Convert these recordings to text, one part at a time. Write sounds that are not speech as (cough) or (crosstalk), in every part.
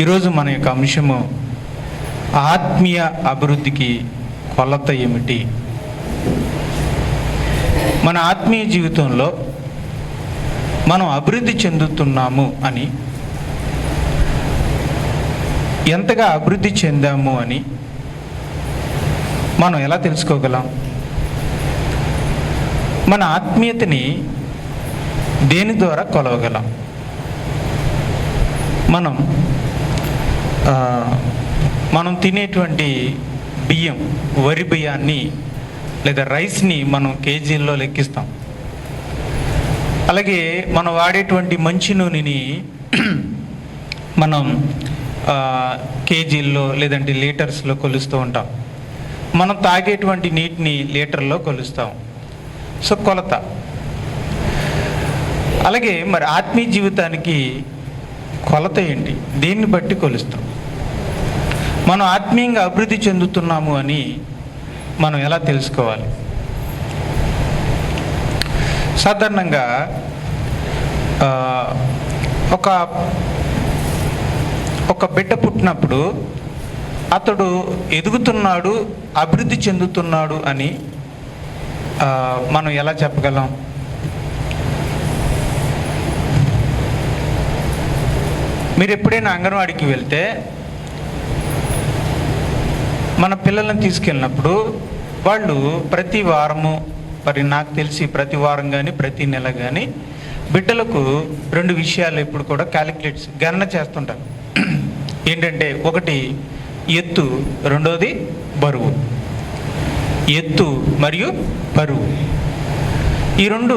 ఈరోజు మన యొక్క అంశము ఆత్మీయ అభివృద్ధికి కొలత ఏమిటి? మన ఆత్మీయ జీవితంలో మనం అభివృద్ధి చెందుతున్నాము అని ఎంతగా అభివృద్ధి చెందాము అని మనం ఎలా తెలుసుకోగలం? మన ఆత్మీయతని దేని ద్వారా కొలవగలం? మనం మనం తినేటువంటి బియ్యం వరి బియ్యాన్ని లేదా రైస్ని మనం కేజీల్లో లెక్కిస్తాం. అలాగే మనం వాడేటువంటి మంచి నూనెని (clears throat) మనం కేజీల్లో లేదంటే లీటర్స్లో కొలుస్తూ ఉంటాం. మనం తాగేటువంటి నీటిని లీటర్లో కొలుస్తాం. సో కొలత. అలాగే మరి ఆత్మీయ జీవితానికి కొలత ఏంటి? దీన్ని బట్టి కొలుస్తాం? మనం ఆత్మీయంగా అభివృద్ధి చెందుతున్నాము అని మనం ఎలా తెలుసుకోవాలి? సాధారణంగా ఒక ఒక బిడ్డ పుట్టినప్పుడు అతడు ఎదుగుతున్నాడు అభివృద్ధి చెందుతున్నాడు అని మనం ఎలా చెప్పగలం? మీరు ఎప్పుడైనా అంగన్వాడికి వెళ్తే మన పిల్లల్ని తీసుకెళ్ళినప్పుడు వాళ్ళు ప్రతి వారము మరి నాకు తెలిసి ప్రతి వారం కానీ ప్రతి నెల కానీ బిడ్డలకు రెండు విషయాలు ఇప్పుడు కూడా క్యాలిక్యులేట్స్ గణన చేస్తుంటారు. ఏంటంటే ఒకటి ఎత్తు రెండోది బరువు. ఎత్తు మరియు బరువు. ఈ రెండు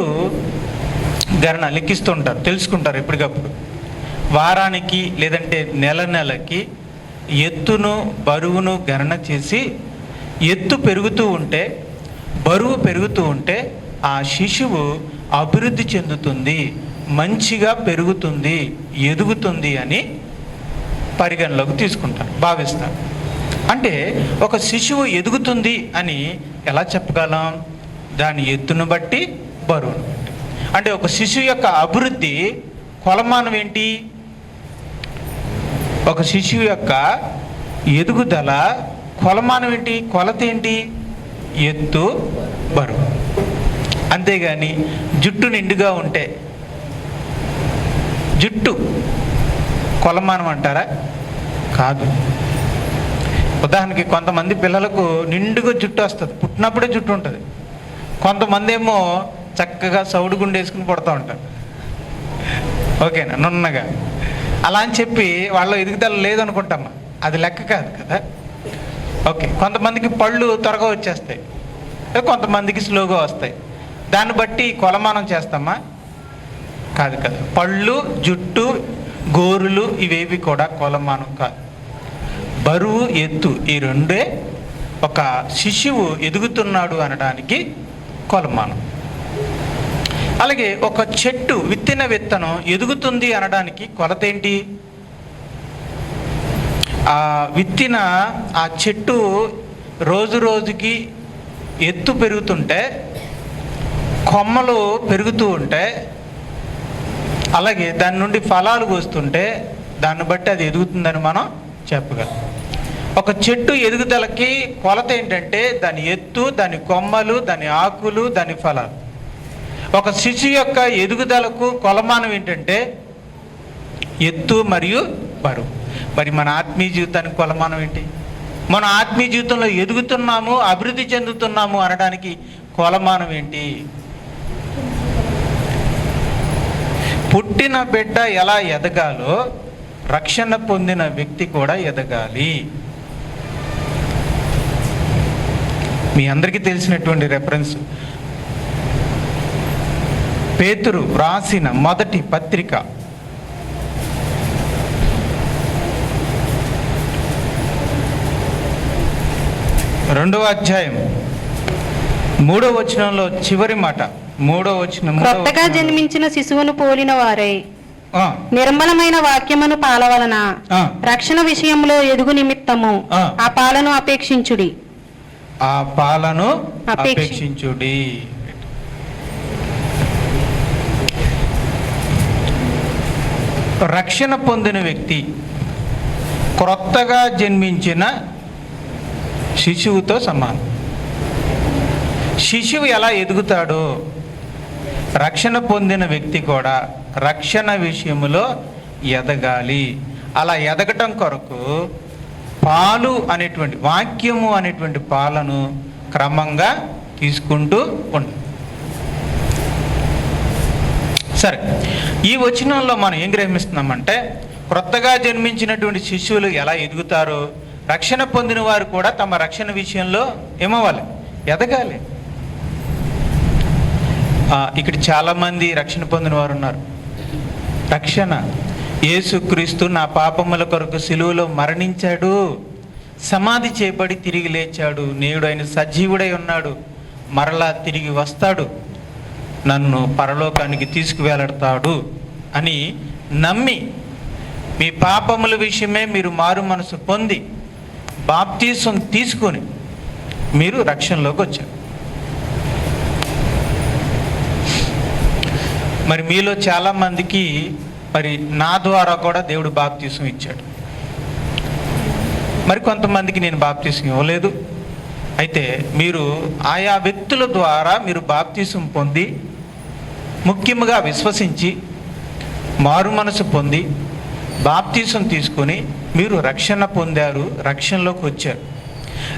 గణన లెక్కిస్తుంటారు తెలుసుకుంటారు ఎప్పటికప్పుడు. వారానికి లేదంటే నెల నెలకి ఎత్తును బరువును గణన చేసి ఎత్తు పెరుగుతూ ఉంటే బరువు పెరుగుతూ ఉంటే ఆ శిశువు అభివృద్ధి చెందుతుంది మంచిగా పెరుగుతుంది ఎదుగుతుంది అని పరిగణలోకి తీసుకుంటారు భావిస్తారు అంటే ఒక శిశువు ఎదుగుతుంది అని ఎలా చెప్పగలం? దాని ఎత్తును బట్టి బరువును అంటే ఒక శిశువు యొక్క అభివృద్ధి కొలమానం ఏంటి? ఒక శిశువు యొక్క ఎదుగుదల కొలమానం ఏంటి? కొలత ఏంటి? ఎత్తు బరువు. అంతేగాని జుట్టు నిండుగా ఉంటే. జుట్టు కొలమానం అంటారా? కాదు. ఉదాహరణకి కొంతమంది పిల్లలకు నిండుగా జుట్టు వస్తుంది. పుట్టినప్పుడే జుట్టు ఉంటుంది. కొంతమంది ఏమో చక్కగా సౌడు గుండె వేసుకుని పుడతా ఉంటారు. ఓకేనా? నున్నగా. అలా అని చెప్పి వాళ్ళ ఎదుగుదల లేదనుకుంటామా అది లెక్క కాదు కదా. ఓకే కొంతమందికి పళ్ళు త్వరగా వచ్చేస్తాయి. కొంతమందికి స్లోగా వస్తాయి. దాన్ని బట్టి కొలమానం చేస్తామా? కాదు కదా. పళ్ళు జుట్టు గోరులు ఇవేవి కూడా కొలమానం కాదు. బరువు ఎత్తు ఈ రెండే ఒక శిశువు ఎదుగుతున్నాడు అనడానికి కొలమానం. అలాగే ఒక చెట్టు విత్తిన విత్తనం ఎదుగుతుంది అనడానికి కొలత ఏంటి? ఆ విత్తిన ఆ చెట్టు రోజు రోజుకి ఎత్తు పెరుగుతుంటే కొమ్మలు పెరుగుతూ ఉంటే అలాగే దాని నుండి ఫలాలు వస్తుంటే దాన్ని బట్టి అది ఎదుగుతుందని మనం చెప్పగలం. ఒక చెట్టు ఎదుగుదలకి కొలత ఏంటంటే దాని ఎత్తు దాని కొమ్మలు దాని ఆకులు దాని ఫలాలు. ఒక శిశు యొక్క ఎదుగుదలకు కొలమానం ఏంటంటే ఎత్తు మరియు బరువు. మరి మన ఆత్మీయ జీవితానికి కొలమానం ఏంటి? మన ఆత్మీయ జీవితంలో ఎదుగుతున్నాము అభివృద్ధి చెందుతున్నాము అనడానికి కొలమానం ఏంటి? పుట్టిన బిడ్డ ఎలా ఎదగాలో రక్షణ పొందిన వ్యక్తి కూడా ఎదగాలి. మీ అందరికీ తెలిసినటువంటి రెఫరెన్స్ పేతురు రాసిన మొదటి పత్రిక. రెండవ అధ్యాయం. మూడో వచనంలో చివరి మాట. మూడో వచనం వచనంలో- జన్మించిన శిశువును పోలిన వారై. నిర్మలమైన వాక్యమును పాలవలన. రక్షణ విషయంలో ఎదుగు నిమిత్తము ఆ. పాలను అపేక్షించుడి. ఆ పాలను అపేక్షి- అపేక్షించుడి. రక్షణ పొందిన వ్యక్తి క్రొత్తగా జన్మించిన శిశువుతో సమానం. శిశువు ఎలా ఎదుగుతాడో? రక్షణ పొందిన వ్యక్తి కూడా రక్షణ విషయంలో ఎదగాలి. అలా ఎదగటం కొరకు పాలు అనేటువంటి వాక్యము అనేటువంటి పాలను క్రమంగా తీసుకుంటూ ఉంటుంది సరే ఈ వచనంలో మనం ఏం గ్రహిస్తున్నామంటే క్రొత్తగా జన్మించినటువంటి శిష్యులు ఎలా ఎదుగుతారో రక్షణ పొందిన వారు కూడా తమ రక్షణ విషయంలో ఏమవ్వాలి? ఎదగాలి. ఇక్కడ చాలామంది రక్షణ పొందిన వారు ఉన్నారు. రక్షణ. యేసుక్రీస్తు నా పాపముల కొరకు సిలువలో మరణించాడు. సమాధి చేయబడి తిరిగి లేచాడు. నేడు ఆయన సజీవుడై ఉన్నాడు. మరలా తిరిగి వస్తాడు. నన్ను పరలోకానికి తీసుకువెళతాడు అని నమ్మి మీ పాపముల విషయమే మీరు మారు మనసు పొంది బాప్తీసం తీసుకొని మీరు రక్షణలోకి వచ్చారు. మరి మీలో చాలామందికి మరి నా ద్వారా కూడా దేవుడు బాప్తీసం ఇచ్చాడు. మరి కొంతమందికి నేను బాప్తీసం ఇవ్వలేదు. అయితే మీరు ఆయా వ్యక్తుల ద్వారా మీరు బాప్తీసం పొంది ముఖ్యముగా విశ్వసించి మారు మనసు పొంది బాప్తీసం తీసుకొని మీరు రక్షణ పొందారు రక్షణలోకి వచ్చారు.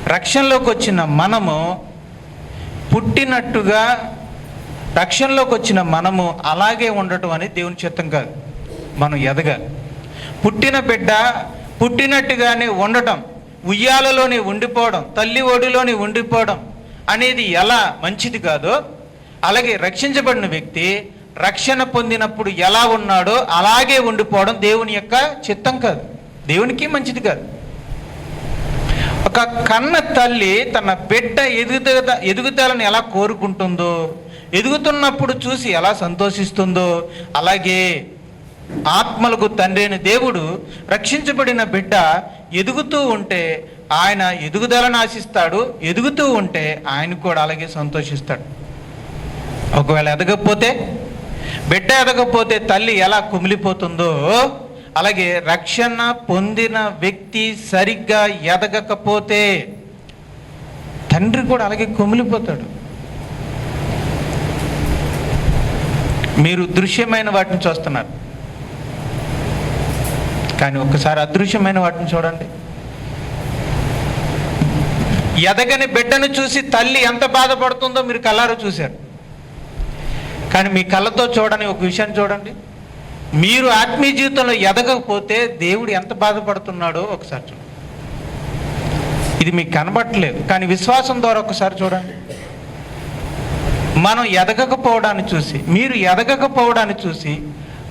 రక్షణలోకి వచ్చిన మనము పుట్టినట్టుగా రక్షణలోకి వచ్చిన మనము అలాగే ఉండటం అనేది దేవుని చిత్తం కాదు. మనం ఎదగాలి. పుట్టిన బిడ్డ పుట్టినట్టుగానే ఉండటం ఉయ్యాలలోనే ఉండిపోవడం తల్లి ఒడిలోనే ఉండిపోవడం అనేది ఎలా మంచిది కాదో అలాగే రక్షించబడిన వ్యక్తి రక్షణ పొందినప్పుడు ఎలా ఉన్నాడో అలాగే ఉండిపోవడం దేవుని యొక్క చిత్తం కాదు. దేవునికి మంచిది కాదు. ఒక కన్న తల్లి తన బిడ్డ ఎదుగుద ఎదుగుదలను ఎలా కోరుకుంటుందో ఎదుగుతున్నప్పుడు చూసి ఎలా సంతోషిస్తుందో అలాగే ఆత్మలకు తండ్రి అయిన దేవుడు రక్షించబడిన బిడ్డ ఎదుగుతూ ఉంటే ఆయన ఎదుగుదలను ఆశిస్తాడు ఎదుగుతూ ఉంటే ఆయన కూడా అలాగే సంతోషిస్తాడు. ఒకవేళ ఎదగకపోతే బిడ్డ ఎదగకపోతే తల్లి ఎలా కుమిలిపోతుందో అలాగే రక్షణ పొందిన వ్యక్తి సరిగ్గా ఎదగకపోతే తండ్రి కూడా అలాగే కుమిలిపోతాడు. మీరు దృశ్యమైన వాటిని చూస్తున్నారు. కానీ ఒక్కసారి అదృశ్యమైన వాటిని చూడండి. ఎదగని బిడ్డను చూసి తల్లి ఎంత బాధపడుతుందో మీరు కళ్ళారో చూశారు. కానీ మీ కళ్ళతో చూడని ఒక విషయం చూడండి. మీరు ఆత్మీయ జీవితంలో ఎదగకపోతే దేవుడు ఎంత బాధపడుతున్నాడో ఒకసారి చూడండి. ఇది మీకు కనబట్టలేదు కానీ విశ్వాసం ద్వారా ఒకసారి చూడండి. మనం ఎదగకపోవడాన్ని చూసి మీరు ఎదగకపోవడాన్ని చూసి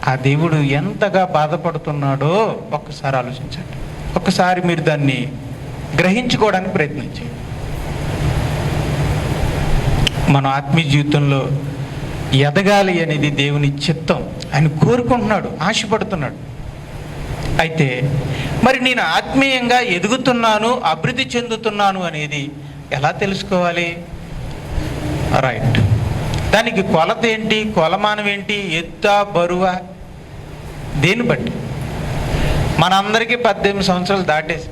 ఆ దేవుడు ఎంతగా బాధపడుతున్నాడో ఒక్కసారి ఆలోచించండి. ఒక్కసారి మీరు దాన్ని గ్రహించుకోవడానికి ప్రయత్నించండి. మన ఆత్మీయ జీవితంలో ఎదగాలి అనేది దేవుని చిత్తం. ఆయన కోరుకుంటున్నాడు ఆశపడుతున్నాడు. అయితే మరి నేను ఆత్మీయంగా ఎదుగుతున్నాను అభివృద్ధి చెందుతున్నాను అనేది ఎలా తెలుసుకోవాలి? రైట్. దానికి కొలత ఏంటి కొలమానం ఏంటి ఎత్త బరువ దేన్ని బట్టి? మనందరికీ పద్దెనిమిది సంవత్సరాలు దాటేసి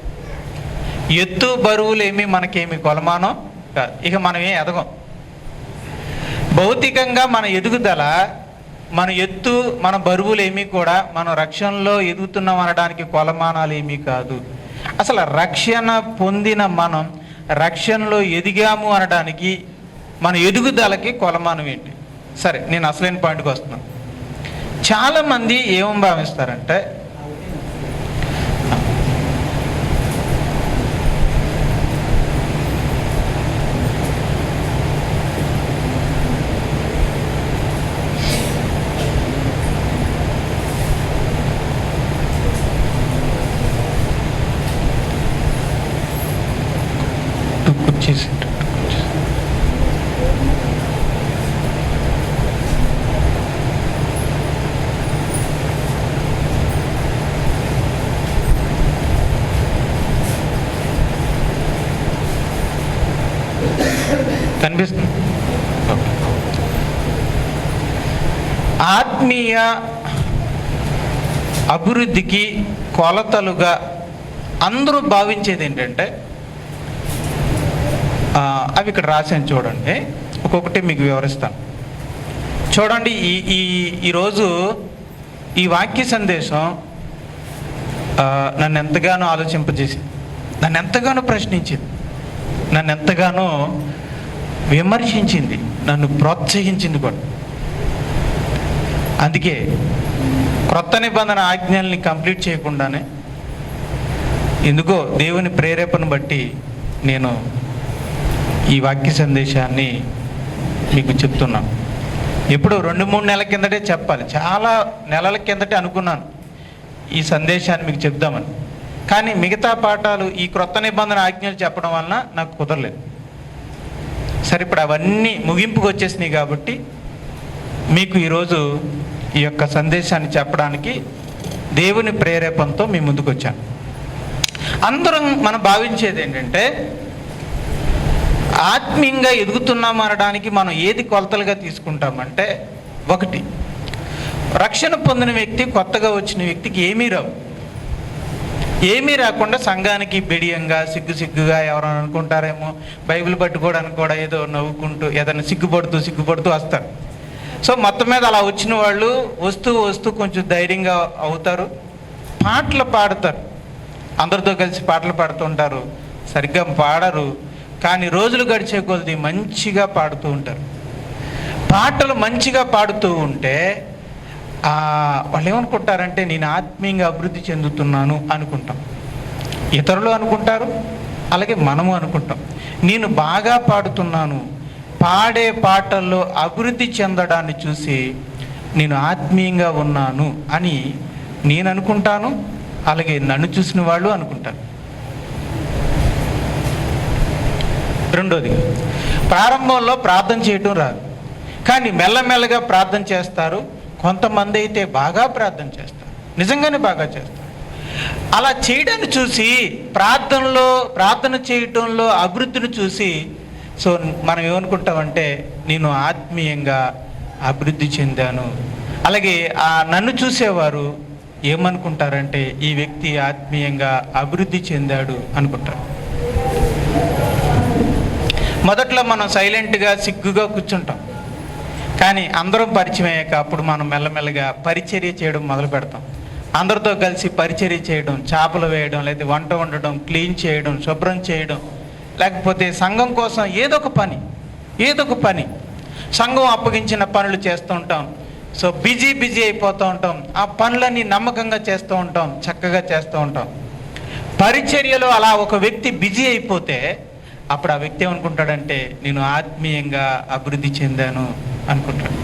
ఎత్తు బరువులు ఏమి మనకేమి కొలమానం కాదు. ఇక మనం ఏం ఎదగం. భౌతికంగా మన ఎదుగుదల మన ఎత్తు మన బరువులు ఏమీ కూడా మనం రక్షణలో ఎదుగుతున్నాం అనడానికి కొలమానాలు ఏమీ కాదు. అసలు రక్షణ పొందిన మనం రక్షణలో ఎదిగాము అనడానికి మన ఎదుగుదలకి కొలమానం ఏంటి? సరే నేను అసలైన పాయింట్కి వస్తున్నాను చాలామంది ఏమని భావిస్తారంటే ఆత్మీయ అభివృద్ధికి కొలతలుగా అందరూ భావించేది ఏంటంటే అవి ఇక్కడ రాశాను చూడండి. ఒక్కొక్కటి మీకు వివరిస్తాను. చూడండి ఈ ఈ ఈరోజు ఈ వాక్య సందేశం నన్ను ఎంతగానో ఆలోచింపజేసింది. నన్ను ఎంతగానో ప్రశ్నించింది. నన్ను ఎంతగానో విమర్శించింది. నన్ను ప్రోత్సహించింది కూడా. అందుకే క్రొత్త నిబంధన ఆజ్ఞల్ని కంప్లీట్ చేయకుండానే ఎందుకో దేవుని ప్రేరేపణ బట్టి నేను ఈ వాక్య సందేశాన్ని మీకు చెప్తున్నాను ఎప్పుడు రెండు మూడు నెలల కిందటే చెప్పాలి. చాలా నెలల కిందటే అనుకున్నాను ఈ సందేశాన్ని మీకు చెప్దామని. కానీ మిగతా పాఠాలు ఈ క్రొత్త నిబంధన ఆజ్ఞలు చెప్పడం వలన నాకు కుదరలేదు. సరే ఇప్పుడు అవన్నీ ముగింపుకు వచ్చేసినాయి కాబట్టి మీకు ఈరోజు ఈ యొక్క సందేశాన్ని చెప్పడానికి దేవుని ప్రేరేపణతో మీ ముందుకు వచ్చాను అందరం మనం భావించేది ఏంటంటే ఆత్మీయంగా ఎదుగుతున్నాం అనడానికి మనం ఏది కొలతలుగా తీసుకుంటామంటే ఒకటి రక్షణ పొందిన వ్యక్తి కొత్తగా వచ్చిన వ్యక్తికి ఏమీ రావు. ఏమీ రాకుండా సంఘానికి బిడియంగా సిగ్గు సిగ్గుగా ఎవరైనా అనుకుంటారేమో బైబిల్ పట్టుకోవడానికి కూడా ఏదో నవ్వుకుంటూ ఏదైనా సిగ్గుపడుతూ సిగ్గుపడుతూ వస్తారు. సో మొత్తం మీద అలా వచ్చిన వాళ్ళు వస్తూ వస్తూ కొంచెం ధైర్యంగా అవుతారు. పాటలు పాడతారు. అందరితో కలిసి పాటలు పాడుతుంటారు సరిగ్గా పాడరు. కానీ రోజులు గడిచే కొద్ది మంచిగా పాడుతూ ఉంటారు. పాటలు మంచిగా పాడుతూ ఉంటే వాళ్ళు ఏమనుకుంటారంటే నేను ఆత్మీయంగా అభివృద్ధి చెందుతున్నాను అనుకుంటాం. ఇతరులు అనుకుంటారు. అలాగే మనము అనుకుంటాం. నేను బాగా పాడుతున్నాను. పాడే పాటల్లో అభివృద్ధి చెందడాన్ని చూసి నేను ఆత్మీయంగా ఉన్నాను అని నేను అనుకుంటాను అలాగే నన్ను చూసిన వాళ్ళు అనుకుంటారు. రెండోది ప్రారంభంలో ప్రార్థన చేయటం రాదు. కానీ మెల్లమెల్లగా ప్రార్థన చేస్తారు. కొంతమంది అయితే బాగా ప్రార్థన చేస్తారు. నిజంగానే బాగా చేస్తారు. అలా చేయడాన్ని చూసి ప్రార్థనలో ప్రార్థన చేయటంలో అభివృద్ధిని చూసి సో మనం ఏమనుకుంటామంటే నేను ఆత్మీయంగా అభివృద్ధి చెందాను. అలాగే ఆ నన్ను చూసేవారు ఏమనుకుంటారంటే ఈ వ్యక్తి ఆత్మీయంగా అభివృద్ధి చెందాడు అనుకుంటారు. మొదట్లో మనం సైలెంట్గా సిగ్గుగా కూర్చుంటాం. కానీ అందరం పరిచయం అయ్యాక అప్పుడు మనం మెల్లమెల్లగా పరిచర్య చేయడం మొదలు పెడతాం. అందరితో కలిసి పరిచర్య చేయడం చేపలు వేయడం లేదా వంట వండడం క్లీన్ చేయడం శుభ్రం చేయడం లేకపోతే సంఘం కోసం ఏదో ఒక పని ఏదో ఒక పని. సంఘం అప్పగించిన పనులు చేస్తూ ఉంటాం. సో బిజీ బిజీ అయిపోతూ ఉంటాం. ఆ పనులన్నీ నమ్మకంగా చేస్తూ ఉంటాం చక్కగా చేస్తూ ఉంటాం. పరిచర్యలో అలా ఒక వ్యక్తి బిజీ అయిపోతే అప్పుడు ఆ వ్యక్తి ఏమనుకుంటాడంటే నేను ఆత్మీయంగా అభివృద్ధి చెందాను అనుకుంటాడు.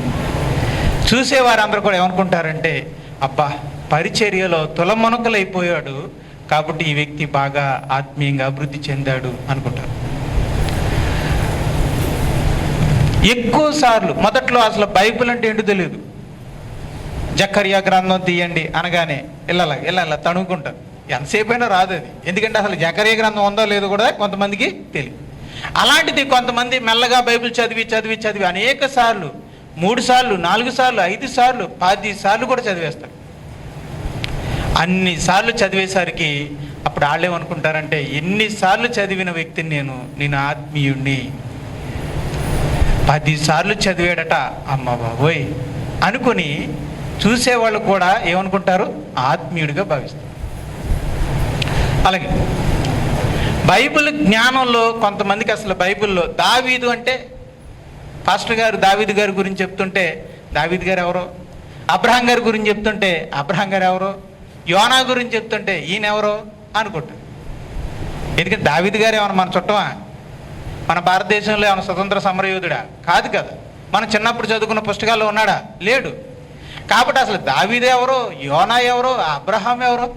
చూసేవారందరూ కూడా ఏమనుకుంటారంటే అబ్బా పరిచర్యలో తులమునకలైపోయాడు. కాబట్టి ఈ వ్యక్తి బాగా ఆత్మీయంగా అభివృద్ధి చెందాడు అనుకుంటారు. ఎక్కువ సార్లు మొదట్లో అసలు బైబిల్ అంటే ఏంటో తెలియదు. జక్కరియా గ్రంథం తీయండి అనగానే ఇళ్ళ ఇళ్ళ తణుకుంటారు. ఎంతసేపు అయినా రాదు అది. ఎందుకంటే అసలు జకరియా గ్రంథం ఉందో లేదో కూడా కొంతమందికి తెలియదు. అలాంటిది కొంతమంది మెల్లగా బైబిల్ చదివి చదివి చదివి అనేక సార్లు మూడు సార్లు నాలుగు సార్లు ఐదు సార్లు పది సార్లు కూడా చదివేస్తారు. అన్ని సార్లు చదివేసరికి అప్పుడు వాళ్ళేమనుకుంటారంటే ఎన్నిసార్లు చదివిన వ్యక్తిని నేను నేను ఆత్మీయుణ్ణి. పదిసార్లు చదివాడట అమ్మ బాబోయ్ అనుకుని చూసేవాళ్ళు కూడా ఏమనుకుంటారు? ఆత్మీయుడిగా భావిస్తారు. అలాగే బైబిల్ జ్ఞానంలో కొంతమందికి అసలు బైబిల్లో దావీదు అంటే పాస్టర్ గారు దావీదు గారి గురించి చెప్తుంటే దావీదు గారు ఎవరో? అబ్రహాం గారి గురించి చెప్తుంటే అబ్రహాం గారు ఎవరో? యోనా గురించి చెప్తుంటే ఈయన ఎవరో అనుకుంటా ఎందుకంటే దావీదు గారు ఏమన్నా మన చుట్టమా? మన భారతదేశంలో ఏమైనా స్వతంత్ర సమరయోధుడా? కాదు కదా. మనం చిన్నప్పుడు చదువుకున్న పుస్తకాల్లో ఉన్నాడా? లేడు. కాబట్టి అసలు దావీదే ఎవరో యోనా ఎవరో అబ్రహాం ఎవరో?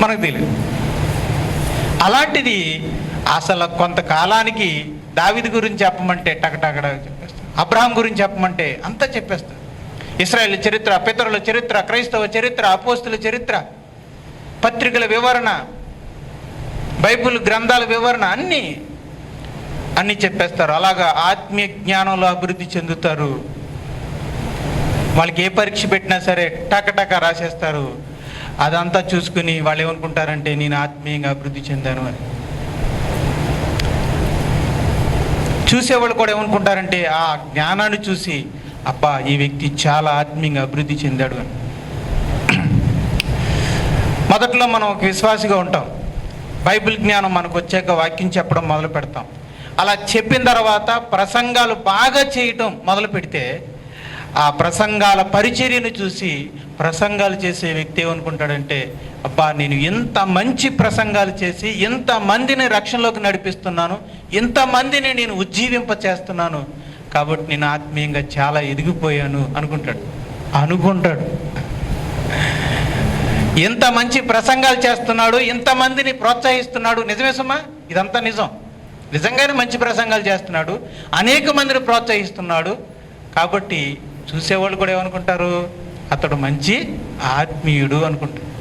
మనకు తెలియదు. అలాంటిది అసలు కొంతకాలానికి దావిది గురించి చెప్పమంటే టకటకడ చెప్పేస్తాం అబ్రహాం గురించి చెప్పమంటే అంతా చెప్పేస్తాం ఇస్రాయేల్ చరిత్ర పితరుల చరిత్ర క్రైస్తవ చరిత్ర అపోస్తుల చరిత్ర పత్రికల వివరణ బైబిల్ గ్రంథాల వివరణ అన్నీ అన్నీ చెప్పేస్తారు. అలాగా ఆత్మీయ జ్ఞానంలో అభివృద్ధి చెందుతారు. వాళ్ళకి ఏ పరీక్ష పెట్టినా సరే టక టక రాసేస్తారు. అదంతా చూసుకుని వాళ్ళు ఏమనుకుంటారంటే నేను ఆత్మీయంగా అభివృద్ధి చెందాను అని. చూసేవాళ్ళు కూడా ఏమనుకుంటారంటే ఆ జ్ఞానాన్ని చూసి అబ్బా ఈ వ్యక్తి చాలా ఆత్మీయంగా అభివృద్ధి చెందాడు అని. (clears throat) మొదట్లో మనం ఒక విశ్వాసిగా ఉంటాం. బైబిల్ జ్ఞానం మనకు వచ్చాక వాక్యం చెప్పడం మొదలు పెడతాం. అలా చెప్పిన తర్వాత ప్రసంగాలు బాగా చేయటం మొదలు పెడితే ఆ ప్రసంగాల పరిచర్యను చూసి ప్రసంగాలు చేసే వ్యక్తి ఏమనుకుంటాడంటే అబ్బా నేను ఎంత మంచి ప్రసంగాలు చేసి ఇంతమందిని రక్షణలోకి నడిపిస్తున్నాను ఇంతమందిని నేను ఉజ్జీవింప చేస్తున్నాను కాబట్టి నేను ఆత్మీయంగా చాలా ఎదిగిపోయాను అనుకుంటాడు. అనుకుంటాడు. ఎంత మంచి ప్రసంగాలు చేస్తున్నాడు ఇంతమందిని ప్రోత్సహిస్తున్నాడు. నిజమే సుమా? ఇదంతా నిజం. నిజంగానే మంచి ప్రసంగాలు చేస్తున్నాడు అనేక మందిని ప్రోత్సహిస్తున్నాడు. కాబట్టి చూసేవాళ్ళు కూడా ఏమనుకుంటారు? అతడు మంచి ఆత్మీయుడు అనుకుంటారు.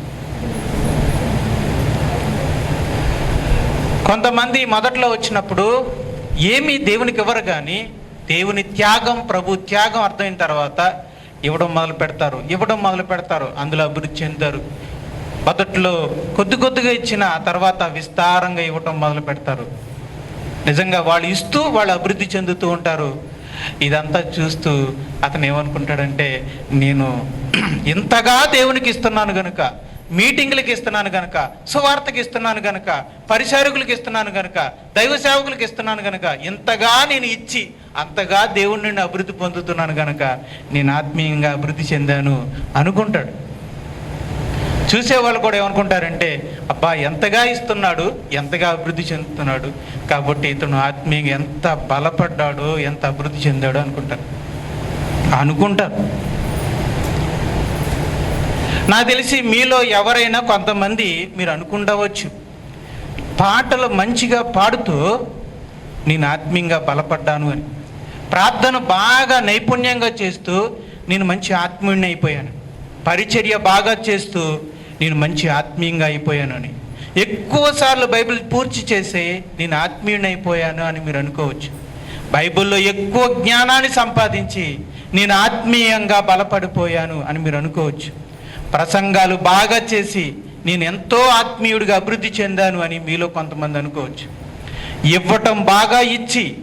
కొంతమంది మొదట్లో వచ్చినప్పుడు ఏమీ దేవునికి ఇవ్వరు కానీ దేవుని త్యాగం ప్రభు త్యాగం అర్థమైన తర్వాత ఇవ్వడం మొదలు పెడతారు. ఇవ్వడం మొదలు పెడతారు. అందులో అభివృద్ధి చెందారు మొదట్లో కొద్ది కొద్దిగా ఇచ్చిన తర్వాత విస్తారంగా ఇవ్వటం మొదలు పెడతారు. నిజంగా వాళ్ళు ఇస్తూ వాళ్ళు అభివృద్ధి చెందుతూ ఉంటారు. ఇదంతా చూస్తూ అతను ఏమనుకుంటాడంటే నేను ఇంతగా దేవునికి ఇస్తున్నాను కనుక మీటింగ్లకు ఇస్తున్నాను గనక సువార్తకి ఇస్తున్నాను గనక పరిచారకులకు ఇస్తున్నాను గనక దైవ సేవకులకు ఇస్తున్నాను గనక ఇంతగా నేను ఇచ్చి అంతగా దేవుడి నుండి అభివృద్ధి పొందుతున్నాను గనక నేను ఆత్మీయంగా అభివృద్ధి చెందాను అనుకుంటాడు. చూసేవాళ్ళు కూడా ఏమనుకుంటారంటే అబ్బా ఎంతగా ఇస్తున్నాడు ఎంతగా అభివృద్ధి చెందుతున్నాడు కాబట్టి ఇతను ఆత్మీయంగా ఎంత బలపడ్డాడో ఎంత అభివృద్ధి చెందాడో అనుకుంటారు. అనుకుంటారు. నాకు తెలిసి మీలో ఎవరైనా కొంతమంది మీరు అనుకుండవచ్చు. పాటలు మంచిగా పాడుతూ నేను ఆత్మీయంగా బలపడ్డాను అని. ప్రార్థన బాగా నైపుణ్యంగా చేస్తూ నేను మంచి ఆత్మీయుని అయిపోయాను. పరిచర్య బాగా చేస్తూ నేను మంచి ఆత్మీయంగా అయిపోయాను అని. ఎక్కువసార్లు బైబిల్ పూర్తి చేసి నేను ఆత్మీయుని అయిపోయాను అని మీరు అనుకోవచ్చు. బైబిల్లో ఎక్కువ జ్ఞానాన్ని సంపాదించి నేను ఆత్మీయంగా బలపడిపోయాను అని మీరు అనుకోవచ్చు. ప్రసంగాలు బాగా చేసి నేను ఎంతో ఆత్మీయుడిగా అభివృద్ధి చెందాను అని మీలో కొంతమంది అనుకోవచ్చు. ఇవ్వటం బాగా ఇచ్చి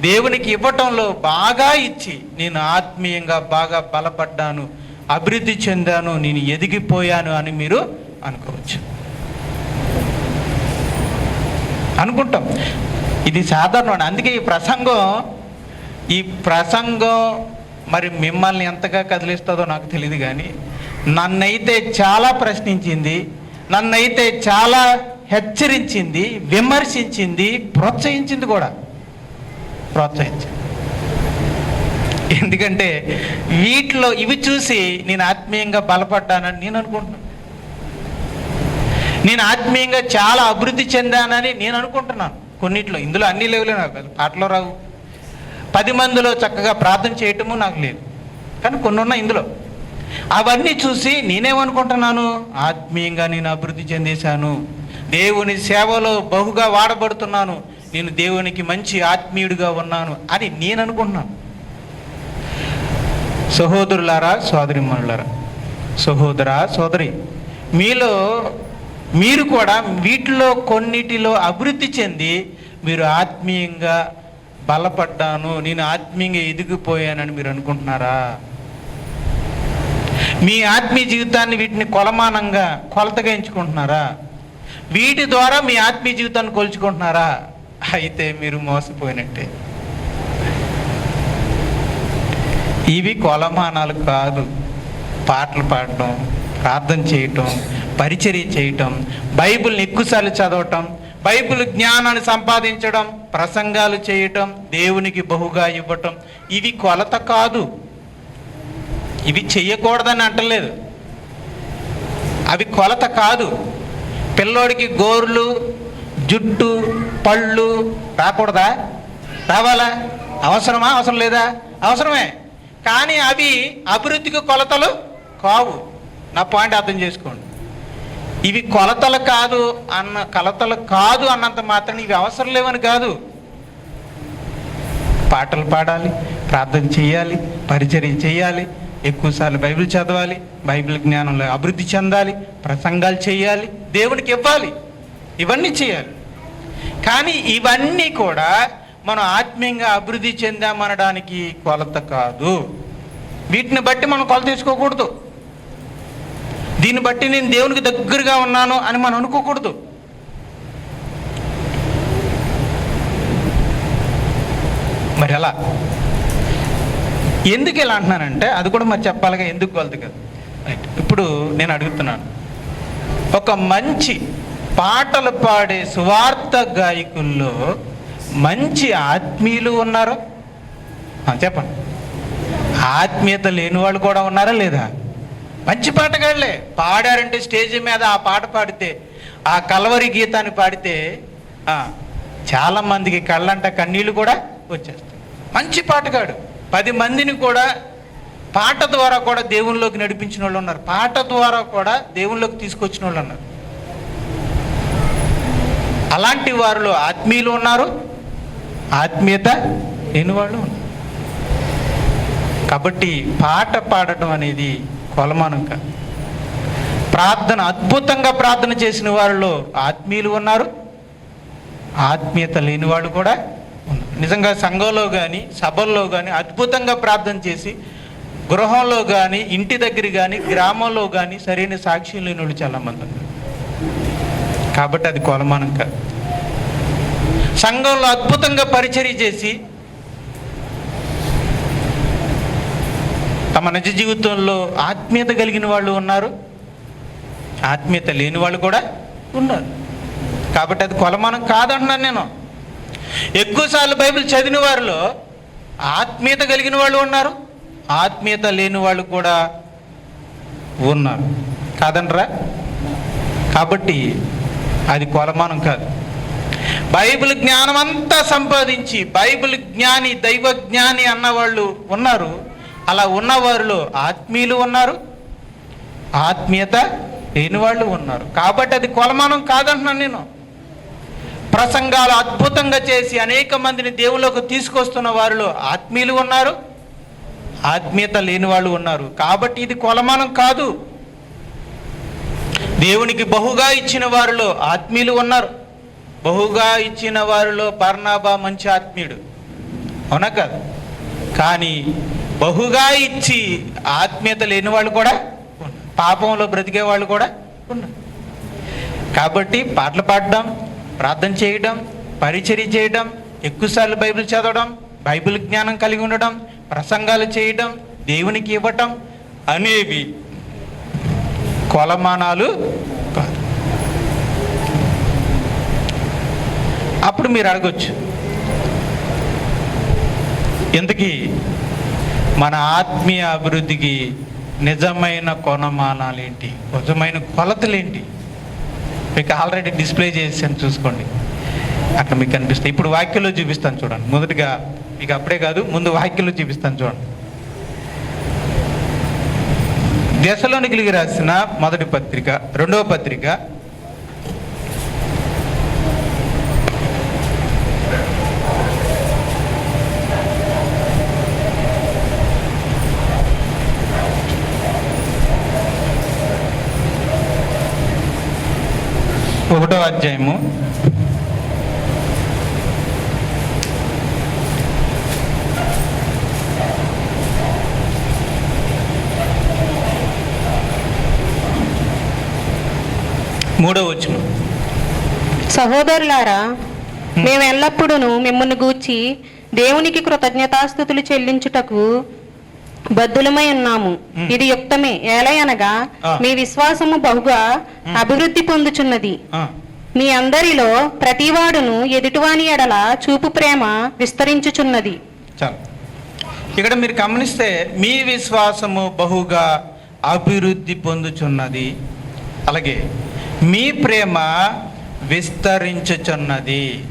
దేవునికి ఇవ్వటంలో బాగా ఇచ్చి నేను ఆత్మీయంగా బాగా బలపడ్డాను అభివృద్ధి చెందాను నేను ఎదిగిపోయాను అని మీరు అనుకోవచ్చు. అనుకుంటాం. ఇది సాధారణ. అందుకే ఈ ప్రసంగం ఈ ప్రసంగం మరి మిమ్మల్ని ఎంతగా కదిలిస్తుందో నాకు తెలియదు కానీ నన్నైతే చాలా ప్రశ్నించింది నన్నైతే చాలా హెచ్చరించింది విమర్శించింది ప్రోత్సహించింది కూడా. ప్రోత్సహించింది. ఎందుకంటే వీటిలో ఇవి చూసి నేను ఆత్మీయంగా బలపడ్డానని నేను అనుకుంటున్నాను నేను ఆత్మీయంగా చాలా అభివృద్ధి చెందానని నేను అనుకుంటున్నాను. కొన్నిట్లో ఇందులో అన్ని లేవులే నాకు పాటలో రావు. పది మందిలో చక్కగా ప్రార్థన చేయటము నాకు లేదు. కానీ కొన్ని ఉన్నాయి ఇందులో. అవన్నీ చూసి నేనేమనుకుంటున్నాను? ఆత్మీయంగా నేను అభివృద్ధి చెందేశాను. దేవుని సేవలో బహుగా వాడబడుతున్నాను. నేను దేవునికి మంచి ఆత్మీయుడిగా ఉన్నాను అని నేను అనుకుంటున్నాను సహోదరులారా సోదరిమణులారా సహోదర సోదరి మీలో మీరు కూడా వీటిలో కొన్నిటిలో అభివృద్ధి చెంది మీరు ఆత్మీయంగా బలపడ్డాను. నేను ఆత్మీయంగా ఎదిగిపోయానని మీరు అనుకుంటున్నారా? మీ ఆత్మీయ జీవితాన్ని వీటిని కొలమానంగా కొలతగా ఎంచుకుంటున్నారా? వీటి ద్వారా మీ ఆత్మీయ జీవితాన్ని కొలుచుకుంటున్నారా? అయితే మీరు మోసపోయినట్టే. ఇవి కొలమానాలు కాదు. పాటలు పాడటం ప్రార్థన చేయటం పరిచర్య చేయటం బైబిల్ని ఎక్కువసార్లు చదవటం బైబిల్ జ్ఞానాన్ని సంపాదించడం ప్రసంగాలు చేయటం దేవునికి బహుగా ఇవ్వటం ఇవి కొలత కాదు. ఇవి చెయ్యకూడదని అంటలేదు. అవి కొలత కాదు. పిల్లోడికి గోర్లు జుట్టు పళ్ళు రాకూడదా? రావాలా? అవసరమా? అవసరం లేదా? అవసరమే. కానీ అవి అభివృద్ధికి కొలతలు కావు. నా పాయింట్ అర్థం చేసుకోండి. ఇవి కొలతలు కాదు అన్న కొలతలు కాదు అన్నంత మాత్రం ఇవి అవసరం లేవని కాదు. పాటలు పాడాలి ప్రార్థన చేయాలి పరిచర్య చేయాలి ఎక్కువసార్లు బైబిల్ చదవాలి బైబిల్ జ్ఞానంలో అభివృద్ధి చెందాలి ప్రసంగాలు చేయాలి దేవునికి ఇవ్వాలి ఇవన్నీ చేయాలి. కానీ ఇవన్నీ కూడా మనం ఆత్మీయంగా అభివృద్ధి చెందామనడానికి కొలత కాదు. వీటిని బట్టి మనం కొలత తీసుకోకూడదు. దీన్ని బట్టి నేను దేవునికి దగ్గరగా ఉన్నాను అని మనం అనుకోకూడదు. మరి ఎలా? ఎందుకు ఇలా అంటున్నానంటే అది కూడా మరి చెప్పాలిగా ఎందుకు కొలత కదా. రైట్ ఇప్పుడు నేను అడుగుతున్నాను. ఒక మంచి పాటలు పాడే సువార్త గాయకుల్లో మంచి ఆత్మీయులు ఉన్నారు? చెప్పండి. ఆత్మీయత లేని వాళ్ళు కూడా ఉన్నారా లేదా? మంచి పాటగాళ్ళే. పాడారంటే స్టేజ్ మీద ఆ పాట పాడితే ఆ కలవరి గీతాన్ని పాడితే చాలామందికి కళ్ళంట కన్నీళ్ళు కూడా వచ్చేస్తాయి. మంచి పాటగాడు. పది మందిని కూడా పాట ద్వారా కూడా దేవునిలోకి నడిపించిన వాళ్ళు ఉన్నారు. పాట ద్వారా కూడా దేవునిలోకి తీసుకొచ్చిన వాళ్ళు ఉన్నారు. అలాంటి వారిలో ఆత్మీయులు ఉన్నారు. ఆత్మీయత లేని వాళ్ళు ఉన్నారు. కాబట్టి పాట పాడటం అనేది కొలమానం కాదు. ప్రార్థన అద్భుతంగా ప్రార్థన చేసిన వారిలో ఆత్మీయులు ఉన్నారు. ఆత్మీయత లేని వాళ్ళు కూడా నిజంగా సంఘంలో కానీ సభల్లో కానీ అద్భుతంగా ప్రార్థన చేసి గృహంలో కానీ ఇంటి దగ్గర కానీ గ్రామంలో కానీ సరైన సాక్ష్యం లేని వాళ్ళు చాలామంది కాబట్టి అది కొలమానం కాదు. సంఘంలో అద్భుతంగా పరిచర్య చేసి తమ నిజ జీవితంలో ఆత్మీయత కలిగిన వాళ్ళు ఉన్నారు. ఆత్మీయత లేని వాళ్ళు కూడా ఉన్నారు. కాబట్టి అది కొలమానం కాదంటున్నాను నేను. ఎక్కువసార్లు బైబిల్ చదివిన వారిలో ఆత్మీయత కలిగిన వాళ్ళు ఉన్నారు ఆత్మీయత లేని వాళ్ళు కూడా ఉన్నారు. కాదంటరా? కాబట్టి అది కొలమానం కాదు. బైబిల్ జ్ఞానం అంతా సంపాదించి బైబిల్ జ్ఞాని దైవ జ్ఞాని అన్నవాళ్ళు ఉన్నారు. అలా ఉన్నవారిలో ఆత్మీయులు ఉన్నారు ఆత్మీయత లేని వాళ్ళు ఉన్నారు. కాబట్టి అది కొలమానం కాదంటున్నాను నేను. ప్రసంగాలు అద్భుతంగా చేసి అనేక మందిని దేవుళ్ళకు తీసుకొస్తున్న వారిలో ఆత్మీయులు ఉన్నారు. ఆత్మీయత లేని వాళ్ళు ఉన్నారు. కాబట్టి ఇది కొలమానం కాదు. దేవునికి బహుగా ఇచ్చిన వారిలో ఆత్మీయులు ఉన్నారు. బహుగా ఇచ్చిన వారిలో బర్నాబా మంచి ఆత్మీయుడు. అవునా కాదు? కానీ బహుగా ఇచ్చి ఆత్మీయత లేని వాళ్ళు కూడా పాపంలో బ్రతికే వాళ్ళు కూడా ఉన్నారు. కాబట్టి పాటలు పాడడం ప్రార్థన చేయడం పరిచర్య చేయడం ఎక్కువసార్లు బైబిల్ చదవడం బైబిల్ జ్ఞానం కలిగి ఉండడం ప్రసంగాలు చేయడం దేవునికి ఇవ్వటం అనేవి కొలమానాలు కాదు. అప్పుడు మీరు అడగచ్చు ఎందుకీ మన ఆత్మీయ అభివృద్ధికి నిజమైన కొనమానాలు ఏంటి నిజమైన కొలతలేంటి? మీకు ఆల్రెడీ డిస్ప్లే చేసాను చూసుకోండి. అక్కడ మీకు కనిపిస్తాయి ఇప్పుడు వాక్యంలో చూపిస్తాను చూడండి. మొదటిగా మీకు అప్పుడే కాదు ముందు వాక్యంలో చూపిస్తాను చూడండి. దేశంలోనికి రాసిన మొదటి పత్రిక రెండవ పత్రిక ఒకటో అధ్యాయము. మూడో వచనం. సహోదరులారా మేము ఎల్లప్పుడూ మిమ్మల్ని గూర్చి దేవునికి కృతజ్ఞతాస్థుతులు చెల్లించుటకు బద్దులమై ఉన్నాము. ఇది యుక్తమే. ఏలయనగా. మీ విశ్వాసము బహుగా. అభివృద్ధి పొందుచున్నది. మీ అందరిలో ప్రతివాడును ఎదుటివాని ఎడల చూపు ప్రేమ విస్తరించుచున్నది. చాలు. ఇక్కడ మీరు గమనిస్తే మీ విశ్వాసము బహుగా అభివృద్ధి పొందుచున్నది. అలాగే మీ ప్రేమ విస్తరించుచున్నది.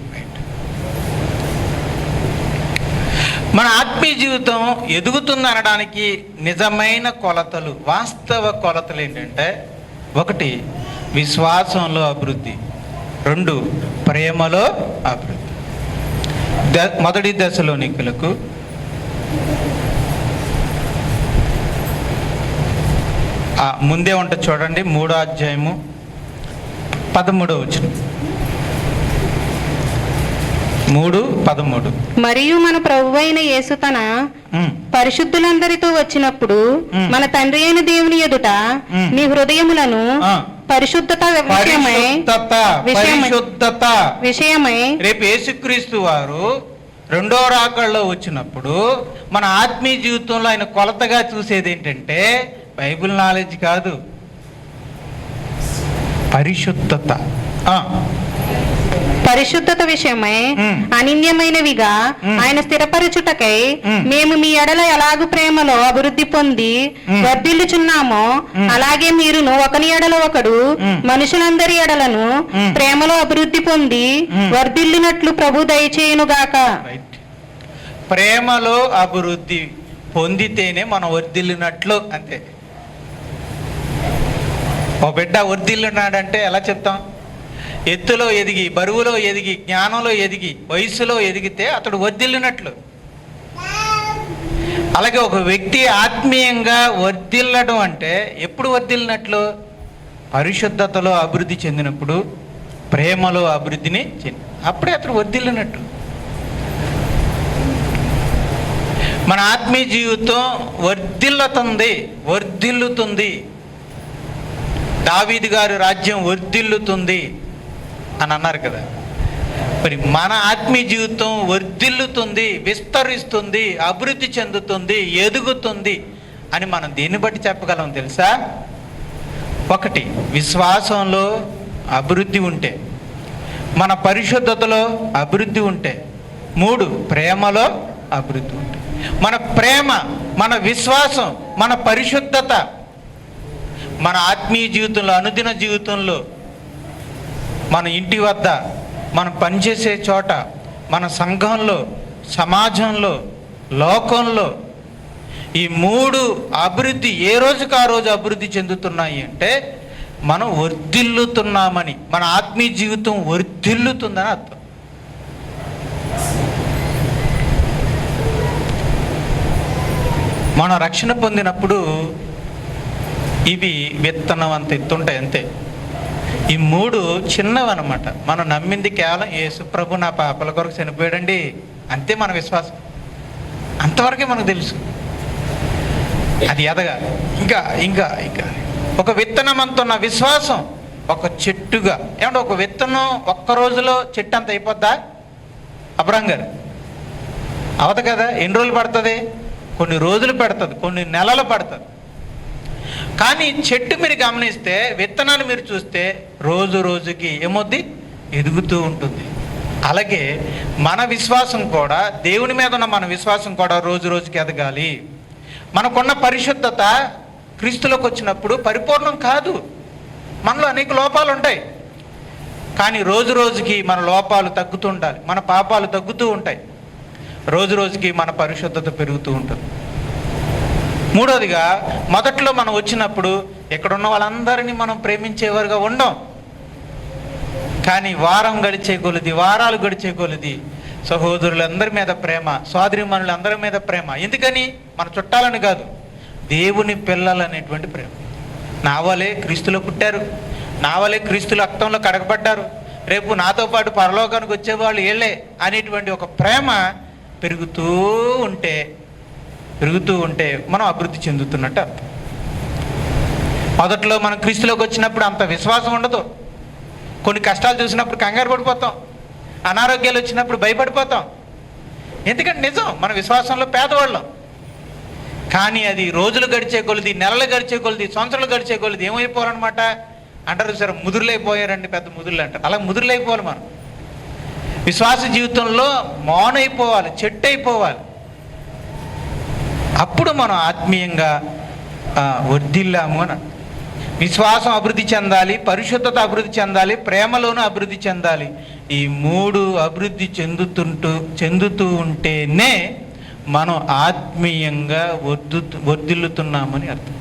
మన ఆత్మీయ జీవితం ఎదుగుతుంది అనడానికి నిజమైన కొలతలు వాస్తవ కొలతలు ఏంటంటే ఒకటి విశ్వాసంలో అభివృద్ధి. రెండు ప్రేమలో అభివృద్ధి. ద మొదటి దశలోనికులకు ఆ, ముందే ఉంటుంది చూడండి మూడో అధ్యాయము పదమూడో వచ్చినాం మూడు పదమూడు మరియు మన ప్రభువైన యేసు తన. పరిశుద్ధులందరితో వచ్చినప్పుడు. మన తండ్రి అయిన దేవుని ఎదుట మ్. హృదయములను. పరిశుద్ధత విషయమై పరిశుద్ధత విషయమై రేపు యేసుక్రీస్తు వారు రెండో రాకల్లో వచ్చినప్పుడు మన ఆత్మీయ జీవితంలో ఆయన కొలతగా చూసేది ఏంటంటే బైబిల్ నాలెడ్జ్ కాదు పరిశుద్ధత పరిశుద్ధత విషయమై మ్. ఆయన స్థిరపరచుటకై. మేము మీ ఎడల ఎలాగు ప్రేమలో అభివృద్ధి పొంది. వర్ధిల్లుచున్నామో. అలాగే మీరును ఒకని ఎడల ఒకడు. మనుషులందరి ఎడలను. ప్రేమలో అభివృద్ధి పొంది. వర్ధిల్లినట్లు ప్రభు దయచేయునుగాక ప్రేమలో అభివృద్ధి పొందితేనే మనం వర్ధిల్లినట్లు అంతే ఓ బిడ్డ వర్ధిల్లున్నాడంటే ఎలా చెప్తాం ఎత్తులో ఎదిగి బరువులో ఎదిగి జ్ఞానంలో ఎదిగి వయసులో ఎదిగితే అతడు వర్ధిల్లినట్లు. అలాగే ఒక వ్యక్తి ఆత్మీయంగా వర్ధిల్లడం అంటే ఎప్పుడు వర్ధిల్లినట్లు? పరిశుద్ధతలో అభివృద్ధి చెందినప్పుడు ప్రేమలో అభివృద్ధిని చెంది అప్పుడే అతడు వర్ధిల్లినట్టు మన ఆత్మీయ జీవితం వర్ధిల్లుతుంది వర్ధిల్లుతుంది. దావీది గారి రాజ్యం వర్ధిల్లుతుంది. అని అన్నారు కదా. మరి మన ఆత్మీయ జీవితం వర్ధిల్లుతుంది విస్తరిస్తుంది అభివృద్ధి చెందుతుంది ఎదుగుతుంది అని మనం దేన్ని బట్టి చెప్పగలం తెలుసా? ఒకటి విశ్వాసంలో అభివృద్ధి ఉంటే మన పరిశుద్ధతలో అభివృద్ధి ఉంటే మూడు ప్రేమలో అభివృద్ధి ఉంటే. మన ప్రేమ మన విశ్వాసం మన పరిశుద్ధత మన ఆత్మీయ జీవితంలో అనుదిన జీవితంలో మన ఇంటి వద్ద మనం పనిచేసే చోట మన సంఘంలో సమాజంలో లోకంలో ఈ మూడు అభివృద్ధి ఏ రోజుకు ఆ రోజు అభివృద్ధి చెందుతున్నాయి అంటే మనం వర్ధిల్లుతున్నామని మన ఆత్మీయ జీవితం వర్ధిల్లుతుందని అర్థం. మనం రక్షణ పొందినప్పుడు ఇవి విత్తనం అంత ఎత్తుంటాయి అంతే. ఈ మూడు చిన్నవన్నమాట. మనం నమ్మింది కేవలం యేసు ప్రభు నా పాపల కొరకు చనిపోయాడండి. అంతే మన విశ్వాసం. అంతవరకే మనకు తెలుసు. అది ఎదగా ఇంకా ఇంకా ఇంకా. ఒక విత్తనం అంత ఉన్న విశ్వాసం ఒక చెట్టుగా. ఏమంటే ఒక విత్తనం ఒక్క రోజులో చెట్టు అంత అయిపోద్దా? అబ్రాం గారు. అవదు కదా ఎన్ని రోజులు పడుతుంది? కొన్ని రోజులు పెడుతుంది కొన్ని నెలలు పడుతుంది. కానీ చెట్టు మీరు గమనిస్తే విత్తనాలు మీరు చూస్తే రోజు రోజుకి ఏమొద్ది? ఎదుగుతూ ఉంటుంది. అలాగే మన విశ్వాసం కూడా దేవుని మీద ఉన్న మన విశ్వాసం కూడా రోజు రోజుకి ఎదగాలి. మనకున్న పరిశుద్ధత క్రీస్తులోకి వచ్చినప్పుడు పరిపూర్ణం కాదు. మనలో అనేక లోపాలు ఉంటాయి. కానీ రోజు రోజుకి మన లోపాలు తగ్గుతూ ఉండాలి. మన పాపాలు తగ్గుతూ ఉంటాయి. రోజు రోజుకి మన పరిశుద్ధత పెరుగుతూ ఉంటుంది. మూడోదిగా మొదట్లో మనం వచ్చినప్పుడు ఇక్కడ ఉన్న వాళ్ళందరినీ మనం ప్రేమించేవారుగా ఉండం. కానీ వారం గడిచే కొలిది వారాలు గడిచే కొలిది సహోదరులందరి మీద ప్రేమ సోదరిమణులందరి మీద ప్రేమ. ఎందుకని? మన చుట్టాలని కాదు. దేవుని పిల్లలు అనేటువంటి ప్రేమ. నా వలే క్రీస్తులో పుట్టారు. నా వలే క్రీస్తుల రక్తంలో కడగబడ్డారు. రేపు నాతో పాటు పరలోకానికి వచ్చేవాళ్ళు ఏళ్ళే అనేటువంటి ఒక ప్రేమ పెరుగుతూ ఉంటే పెరుగుతూ ఉంటే మనం అభివృద్ధి చెందుతున్నట్టు అర్థం. మొదట్లో మనం క్రీస్తులోకి వచ్చినప్పుడు అంత విశ్వాసం ఉండదు. కొన్ని కష్టాలు చూసినప్పుడు కంగారు పడిపోతాం. అనారోగ్యాలు వచ్చినప్పుడు భయపడిపోతాం. ఎందుకంటే నిజం మన విశ్వాసంలో పేదవాళ్ళం. కానీ అది రోజులు గడిచే కొలిది నెలలు గడిచే కొలిది సంవత్సరాలు గడిచే కొలిది ఏమైపోవాలన్నమాట? అంటారు సరే ముదురులైపోయారండి పెద్ద ముదురులు అంటారు. అలా ముదురులైపోవాలి మనం. విశ్వాస జీవితంలో మౌనైపోవాలి చెట్టు అయిపోవాలి అప్పుడు మనం ఆత్మీయంగా ఆ, వర్ధిల్లాము అని విశ్వాసం అభివృద్ధి చెందాలి పరిశుద్ధత అభివృద్ధి చెందాలి ప్రేమలోనూ అభివృద్ధి చెందాలి. ఈ మూడు అభివృద్ధి చెందుతుంటూ చెందుతూ ఉంటేనే మనం ఆత్మీయంగా వర్దు వర్ధిల్లుతున్నామని అర్థం.